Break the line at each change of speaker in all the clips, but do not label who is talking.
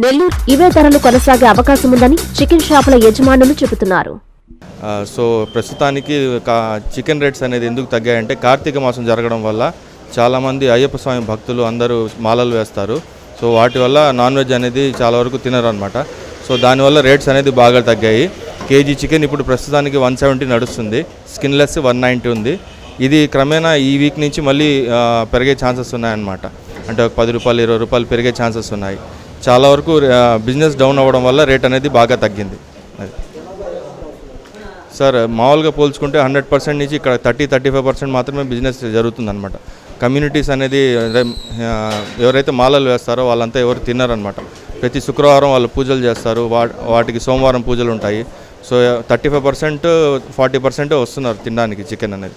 నెల్లూరు ఇవే ధరలు కొనసాగే అవకాశం ఉందని చికెన్ షాపుల యజమానులు చెబుతున్నారు.
సో ప్రస్తుతానికి చికెన్ రేట్స్ అనేది ఎందుకు తగ్గాయంటే కార్తీక మాసం జరగడం వల్ల చాలామంది అయ్యప్ప స్వామి భక్తులు అందరూ మాలలు వేస్తారు. సో వాటి వల్ల నాన్ వెజ్ అనేది చాలా వరకు తినరు అనమాట సో దానివల్ల రేట్స్ అనేది బాగా తగ్గాయి. కేజీ చికెన్ ఇప్పుడు ప్రస్తుతానికి వన్ సెవెంటీ నడుస్తుంది. స్కిన్లెస్ వన్ నైంటీ ఉంది. ఇది క్రమేణా ఈ వీక్ నుంచి మళ్ళీ పెరిగే ఛాన్సెస్ ఉన్నాయన్నమాట. అంటే ఒక పది రూపాయలు ఇరవై రూపాయలు పెరిగే ఛాన్సెస్ ఉన్నాయి. చాలా వరకు బిజినెస్ డౌన్ అవ్వడం వల్ల రేట్ అనేది బాగా తగ్గింది. అది. సార్ మామూలుగా పోల్చుకుంటే హండ్రెడ్ పర్సెంట్ నుంచి ఇక్కడ థర్టీ థర్టీ ఫైవ్ పర్సెంట్ మాత్రమే బిజినెస్ జరుగుతుందన్నమాట. కమ్యూనిటీస్ అనేది ఎవరైతే మాలలు వేస్తారో వాళ్ళంతా ఎవరు తిన్నారనమాట ప్రతి శుక్రవారం వాళ్ళు పూజలు చేస్తారు వా వాటికి సోమవారం పూజలు ఉంటాయి. So thirty five percent forty percent వస్తున్నారు తినడానికి చికెన్ అనేది.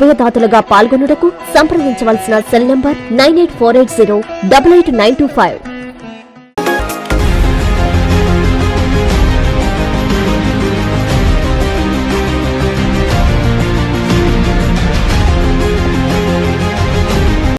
ఉభయదాతలుగా పాల్గొనుటకు సంప్రదించవలసిన cell number nine eight four eight zero double eight nine two five.